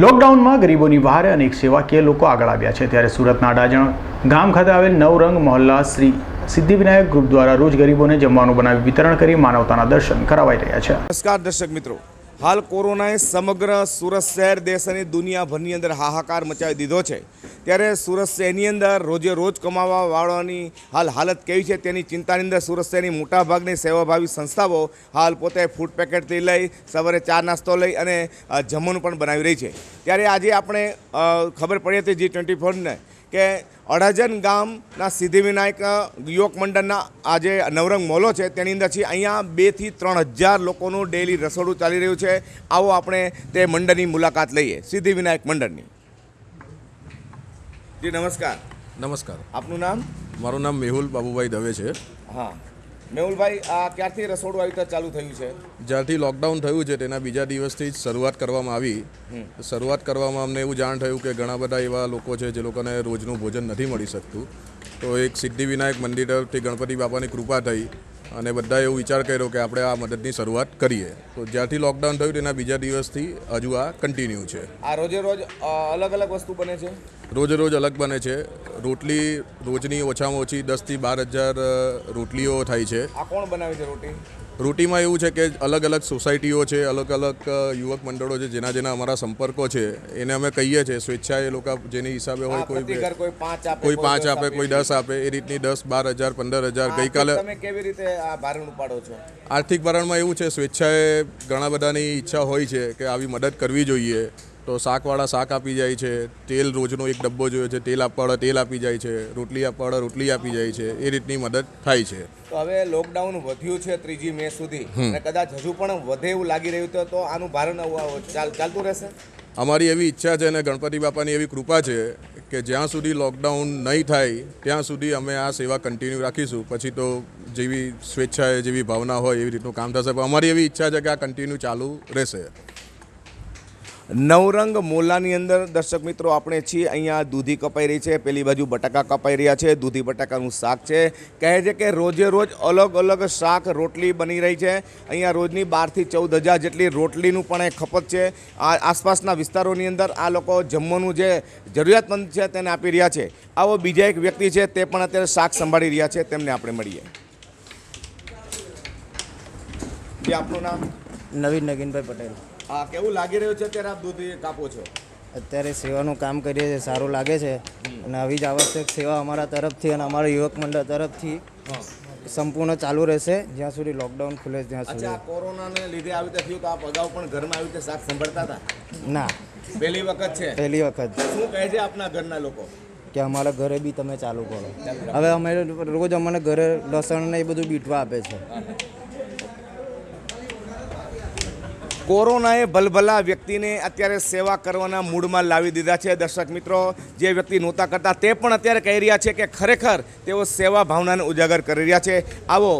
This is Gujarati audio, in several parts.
લોકડાઉનમાં ગરીબોની વહારે અનેક સેવાકીય લોકો આગળ આવ્યા છે. ત્યારે સુરતના અડાજણ ગામ ખાતે આવેલ નવરંગ મહોલ્લા શ્રી સિદ્ધિવિનાયક ગ્રુપ દ્વારા રોજ ગરીબોને જમવાનું બનાવી વિતરણ કરી માનવતાના દર્શન કરાવાઈ રહ્યા છે. નમસ્કાર દર્શક મિત્રો. હાલ કોરોનાએ સમગ્ર સુરત શહેર, દેશ અને દુનિયાભરની અંદર હાહાકાર મચાવી દીધો છે. ત્યારે સુરત શહેરની અંદર રોજે રોજ કમાવા વાળવાની હાલ હાલત કેવી છે તેની ચિંતાની અંદર સુરત શહેરની મોટાભાગની સેવાભાવી સંસ્થાઓ હાલ પોતે ફૂડ પેકેટથી લઈ, સવારે ચા નાસ્તો લઈ અને જમવાનું પણ બનાવી રહી છે. ત્યારે આજે આપણે ખબર પડી હતી જી ટ્વેન્ટી ફોરને કે અડજન ગામના સિદ્ધિવિનાયક યુવક મંડળના આજે નવરંગ મોલો છે. તેની અંદર છે અહીંયા બેથી ત્રણ હજાર લોકોનું ડેલી રસોડું ચાલી રહ્યું છે. આવો આપણે તે મંડળની મુલાકાત લઈએ. સિદ્ધિવિનાયક મંડળની. જી નમસ્કાર. નમસ્કાર. આપનું નામ? મારું નામ મેહુલ બાબુભાઈ દવે છે. હા. મેહુલભાઈ આ ક્યારથી રસોડું આવી રીતે ચાલુ થયું છે? જ્યારથી લોકડાઉન થયું છે તેના બીજા દિવસથી જ શરૂઆત કરવામાં આવી. શરૂઆત કરવામાં અમને એવું જાણ થયું કે ઘણા બધા એવા લોકો છે જે લોકોને રોજનું ભોજન નથી મળી શકતું. તો એક સિદ્ધિવિનાયક મંદિર તરફથી ગણપતિ બાપાની કૃપા થઈ અને બધાએ એવું વિચાર કર્યો કે આપણે આ મદદની શરૂઆત કરીએ. તો જ્યારથી લોકડાઉન થયું તેના બીજા દિવસથી હજુ આ કન્ટિન્યુ છે. આ રોજે રોજ અલગ અલગ વસ્તુ બને છે? રોજે રોજ અલગ બને છે. રોટલી રોજની ઓછામાં ઓછી દસથી બાર હજાર રોટલીઓ થાય છે. આ કોણ બનાવે છે રોટી? રોટીમાં એવું છે કે અલગ અલગ સોસાયટીઓ છે અલગ અલગ યુવક મંડળો છે જેના જેના અમારા સંપર્કો છે એને અમે કહીએ છીએ સ્વેચ્છાએ એ લોકો જેની હિસાબે હોય કોઈ કોઈ પાંચ આપે કોઈ દસ આપે કોઈ દસ આપે એ રીતની દસ બાર હજાર પંદર હજાર ગઈકાલે તમે કેવી રીતે આ ભારણ ઉપાડો છો? આર્થિક ભરણમાં એવું છે સ્વેચ્છાએ ઘણા બધાની ઈચ્છા હોય છે કે આવી મદદ કરવી જોઈએ. તો શાકવાળા શાક આપી જાય છે તેલ રોજનો એક ડબ્બો જોયો છે તેલ આપવાળા તેલ આપી જાય છે રોટલી આપવાળા રોટલી આપી જાય છે એ રીતની મદદ થાય છે. તો હવે લોકડાઉન વધ્યું છે ત્રીજી મે સુધી અને કદાચ હજુ પણ વધે એવું લાગી રહ્યું તો આનું ભારણ ચાલતું રહેશે? અમારી એવી ઈચ્છા છે અને ગણપતિ બાપાની એવી કૃપા છે કે જ્યાં સુધી લોકડાઉન નહીં થાય ત્યાં સુધી અમે આ સેવા કન્ટિન્યુ રાખીશું. પછી તો જેવી સ્વેચ્છાએ જેવી ભાવના હોય એવી રીતનું કામ થશે. પણ અમારી એવી ઈચ્છા છે કે આ કન્ટિન્યુ ચાલુ રહેશે. નવરંગ મોલાની અંદર દર્શક મિત્રો આપણે છીએ અહીંયા દૂધી કપાઈ રહી છે, પેલી બાજુ બટાકા કપાઈ રહ્યા છે, દૂધી બટાકાનું શાક છે. કહે છે કે રોજે રોજ અલગ અલગ શાક રોટલી બની રહી છે. અહીંયા રોજની બારથી ચૌદ હજાર જેટલી રોટલીનું પણ એ ખપત છે. આ આસપાસના વિસ્તારોની અંદર આ લોકો જમવાનું જે જરૂરિયાતમંદ છે તેને આપી રહ્યા છે. આવો બીજા એક વ્યક્તિ છે તે પણ અત્યારે શાક સંભાળી રહ્યા છે, તેમને આપણે મળીએ. જે, આપનું નામ? નવીન નગીનભાઈ પટેલ. આ કેવું લાગી રહ્યું છે અત્યારે આપ દૂધ કાપો છો? અત્યારે સેવાનું કામ કરીએ છીએ સારું લાગે છે. અને આવી જ આવશ્યક સેવા અમારા તરફથી અને અમારા યુવક મંડળ તરફથી સંપૂર્ણ ચાલુ રહેશે જ્યાં સુધી લોકડાઉન ખુલે ત્યાં અચ્છા સુધી. આ કોરોનાને લીધે આવી રીતે થયું તો આપ અગાઉ પણ ઘરમાં આવી રીતે શાક સંભાળતા હતા? ના. પહેલી વખત છે. પહેલી વખત. શું કહે છે આપના ઘરના લોકો? કે અમારા ઘરે બી તમે ચાલુ કરો. હવે અમે રોજ અમને ઘરે લસણ ને એ બધું બીટવા આપે છે. કોરોનાએ ભલભલા વ્યક્તિને અત્યારે સેવા કરવાના મૂડમાં લાવી દીધા છે. દર્શક મિત્રો જે વ્યક્તિ નહોતા કરતા તે પણ અત્યારે કહી રહ્યા છે કે ખરેખર તેઓ સેવા ભાવનાને ઉજાગર કરી રહ્યા છે. આવો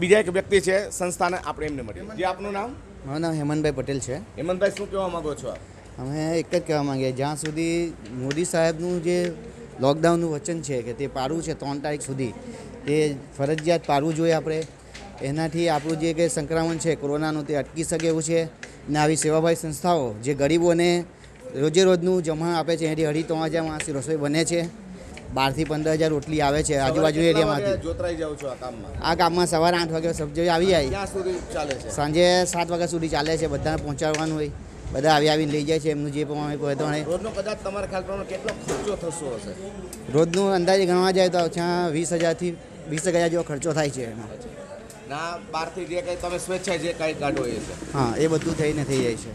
બીજા એક વ્યક્તિ છે સંસ્થાને આપણે એમને મળીએ. જે આપનું નામ? મારું નામ હેમંતભાઈ પટેલ છે. હેમંતભાઈ શું કહેવા માંગો છો આપ? અમે એક જ કહેવા માંગીએ જ્યાં સુધી મોદી સાહેબનું જે લોકડાઉનનું વચન છે કે તે પાડવું છે ત્રણ તારીખ સુધી તે ફરજિયાત પાડવું જોઈએ આપણે. એનાથી આપણું જે કંઈ સંક્રમણ છે કોરોનાનું તે અટકી શકે એવું છે. ને આવી સેવાભાવી સંસ્થાઓ જે ગરીબોને રોજે રોજનું જમણ આપે છે એનાથી અઢી ત્રણ હજાર માણસની રસોઈ બને છે. બારથી પંદર હજાર રોટલી આવે છે આજુબાજુ એરિયામાંથી. જોતરાઈ જાઓ છો આ કામમાં? આ સવારે આઠ વાગે સબ્જી આવી જાય. સુધી ચાલે છે? સાંજે સાત વાગ્યા સુધી ચાલે છે બધાને પહોંચાડવાનું હોય. બધા આવી આવીને લઈ જાય છે એમનું જે પ્રમાણે કોઈ તો રોજનો કદાચ તમારા ખ્યાલ પ્રમાણે કેટલો ખર્ચો થતો હશે? રોજનું અંદાજે ગણવા જાય તો ત્યાં વીસ હજારથી વીસ હજાર જેવો ખર્ચો થાય છે એનો ના બહારથી જે કંઈ તમે સ્વેચ્છાએ જે કંઈ કાઢો એ છે. હા એ બધું થઈને થઈ જાય છે.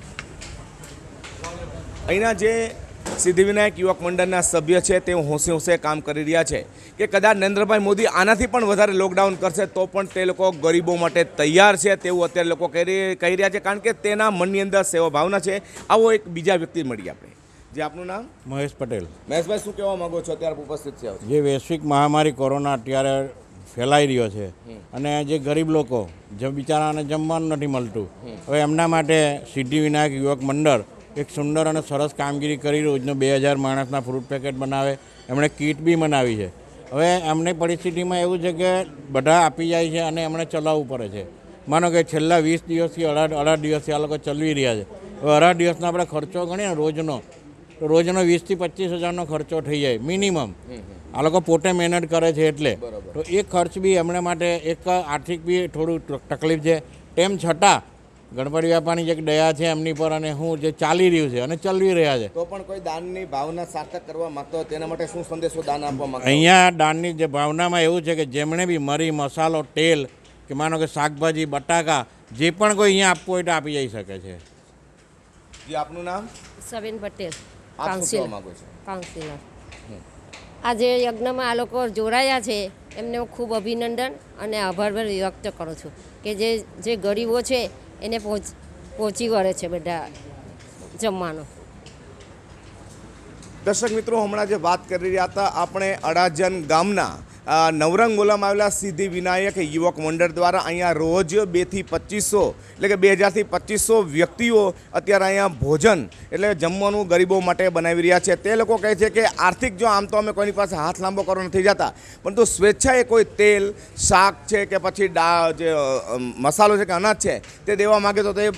અહીંના જે સિદ્ધિવિનાયક યુવક મંડળના સભ્ય છે તે હોંશે હોંશે કામ કરી રહ્યા છે કે કદાચ નરેન્દ્રભાઈ મોદી આનાથી પણ વધારે લોકડાઉન કરશે તો પણ તે લોકો ગરીબો માટે તૈયાર છે તેવું અત્યારે લોકો કહી કહી રહ્યા છે કારણ કે તેના મનની અંદર સેવા ભાવના છે. આવો એક બીજા વ્યક્તિ મળીએ આપણે. જે આપનું નામ? મહેશ પટેલ. મહેશભાઈ શું કહેવા માંગો છો? અત્યારે ઉપસ્થિત છે. જે વૈશ્વિક મહામારી કોરોના અત્યારે ફેલાઈ રહ્યો છે. અને જે ગરીબ લોકો જે બિચારાને જમવાનું નથી મળતું. હવે એમના માટે સિદ્ધિવિનાયક યુવક મંડળ એક સુંદર અને સરસ કામગીરી કરી રોજનો બે હજાર માણસના ફ્રૂટ પેકેટ બનાવે. એમણે કીટ બી બનાવી છે. હવે એમની પરિસ્થિતિમાં એવું છે કે બધા આપી જાય છે અને એમણે ચલાવવું પડે છે. માનો કે છેલ્લા વીસ દિવસથી અઢાર અઢાર દિવસથી આ લોકો ચલાવી રહ્યા છે. હવે અઢાર દિવસનો આપણે ખર્ચો ગણીએ ને રોજનો રોજનો વીસથી પચીસ હજારનો ખર્ચો થઈ જાય મિનિમમ. આ લોકો પોતે મહેનત કરે છે એટલે. તો એ ખર્ચ બી એમણે માટે એક આર્થિક બી થોડું તકલીફ છે. તેમ છતાં ગણપતિ બાપાની જે એક દયા છે એમની પર અને હું જે ચાલી રહ્યું છે અને ચલવી રહ્યા છે. તો પણ કોઈ દાનની ભાવના સાર્થક કરવા માંગતો તેના માટે શું સંદેશો દાન આપવા માંગતો અહીંયા દાનની જે ભાવનામાં એવું છે કે જેમણે બી મરી મસાલો તેલ કે માનો કે શાકભાજી બટાકા જે પણ કોઈ અહીંયા આપવું હોય તો આપી જઈ શકે છે. જી આપનું નામ? સવિન પટેલ કાઉન્સિલર. કાઉન્સિલર. આજે યજ્ઞમાં આ લોકો જોડાયા છે, એમને હું ખૂબ અભિનંદન અને આભાર વ્યક્ત કરું છું કે જે જે ગરીબો છે, એને પહોંચ, પહોંચી વળે છે બધા જમવાનો. દર્શક મિત્રો, હમણાં જે વાત કરી રહ્યા હતા, આપણે અડાજન ગામના નવરંગ મોલામાં આવેલા સિદ્ધિ વિનાયક યુવક મંડળ દ્વારા અહીંયા રોજ બેથી પચીસો, એટલે કે બે હજારથી પચીસો વ્યક્તિઓ અત્યારે અહીંયા ભોજન, એટલે જમવાનું ગરીબો માટે બનાવી રહ્યા છે. તે લોકો કહે છે કે આર્થિક જો આમ તો અમે કોઈની પાસે હાથ લાંબો કરવા નથી જતા, પરંતુ સ્વેચ્છાએ કોઈ તેલ, શાક છે કે પછી ડા જે મસાલો છે કે અનાજ છે, તે દેવા માગે તો તે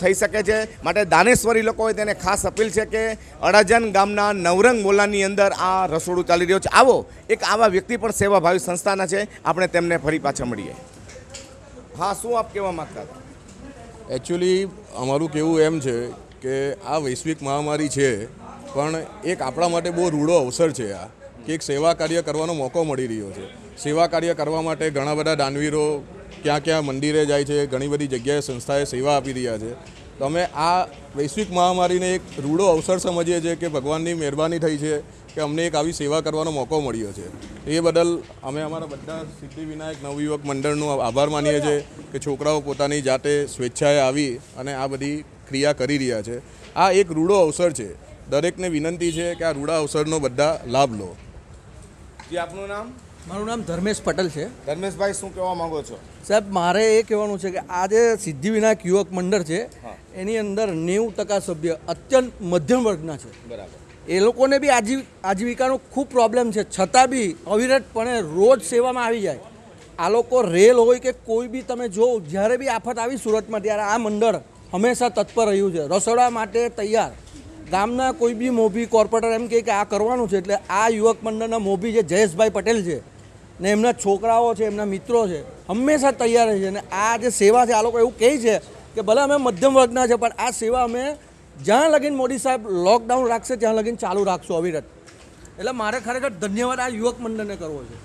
થઈ શકે છે. માટે દાનેશ્વરી લોકોએ તેને ખાસ અપીલ છે કે અડાજન ગામના નવરંગ મોલાની અંદર આ રસોડું ચાલી રહ્યો છે. આવો, એક આવા વ્યક્તિ પણ સેવાભાવી સંસ્થાના છે. આપણે તેમને ફરી પાછા મળીએ. હા, શું આપ કહેવા માંગતા હતા? એકચ્યુઅલી અમારું કહેવું એમ છે કે આ વૈશ્વિક મહામારી છે, પણ એક આપણા માટે બહુ રૂડો અવસર છે આ, કે એક સેવા કાર્ય કરવાનો મોકો મળી રહ્યો છે. સેવા કાર્ય કરવા માટે ઘણા બધા દાનવીરો ક્યાં ક્યાં મંદિરે જાય છે, ઘણી બધી જગ્યાએ સંસ્થાએ સેવા આપી રહ્યા છે. તો અમે આ વૈશ્વિક મહામારીને એક રૂડો અવસર સમજીએ છીએ કે ભગવાનની મહેરબાની થઈ છે કે અમને એક આવી સેવા કરવાનો મોકો મળ્યો છે. એ બદલ અમે અમારા બધા સિદ્ધિવિનાયક નવયુવક મંડળનો આભાર માનીએ છીએ કે છોકરાઓ પોતાની જાતે સ્વેચ્છાએ આવી અને આ બધી ક્રિયા કરી રહ્યા છે. આ એક રૂડો અવસર છે. દરેકને વિનંતી છે કે આ રૂડા અવસરનો બધા લાભ લો. જી, આપનું નામ? મારું નામ ધર્મેશ પટેલ છે. ધર્મેશભાઈ શું કહેવા માંગો છો? સાહેબ મારે એ કહેવાનું છે કે આ જે સિદ્ધિવિનાયક યુવક મંડળ છે એની અંદર નેવું ટકા સભ્ય અત્યંત મધ્યમ વર્ગના છે. બરાબર. એ લોકોને બી આજીવ આજીવિકાનો ખૂબ પ્રોબ્લેમ છે. છતાં બી અવિરતપણે રોજ સેવામાં આવી જાય. આ લોકો રેલ હોય કે કોઈ બી તમે જો જ્યારે બી આફત આવી સુરતમાં ત્યારે આ મંડળ હંમેશા તત્પર રહ્યું છે. રસોડા માટે તૈયાર. ગામના કોઈ બી મોભી કોર્પોરેટર એમ કે આ કરવાનું છે. એટલે આ યુવક મંડળના મોભી જે જયેશભાઈ પટેલ છે ને એમના છોકરાઓ છે, એમના મિત્રો છે, હંમેશા તૈયાર રહે છે. અને આ જે સેવા છે, આ લોકો એવું કહે છે કે ભલે અમે મધ્યમ વર્ગના છે, પણ આ સેવા અમે જ્યાં લગીન મોદી સાહેબ લોકડાઉન રાખશે, ત્યાં લગીન ચાલુ રાખશું અવિરત. એટલે મારે ખરેખર ધન્યવાદ આ યુવક મંડળને કરવો છે.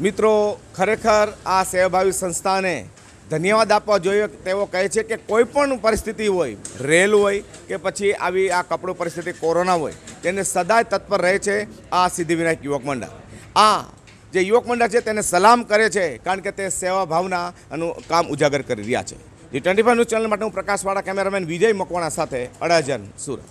મિત્રો, ખરેખર આ સેવાભાવી સંસ્થાને ધન્યવાદ આપવા જોઈએ. તેઓ કહે છે કે કોઈ પણ પરિસ્થિતિ હોય, રેલ હોય, કે પછી આવી આ કપડું પરિસ્થિતિ, કોરોના હોય, તેને સદાય તત્પર રહે છે આ સિદ્ધિવિનાયક યુવક મંડળ. આ જે યુવક મંડળ છે તેને સલામ કરે છે, કારણ કે તે સેવા ભાવનાનું કામ ઉજાગર કરી રહ્યા છે. G twenty five news channel માટે હું પ્રકાશવાળા કેમેરામેન વિજય મકવાણા સાથે અડાજન સુરત.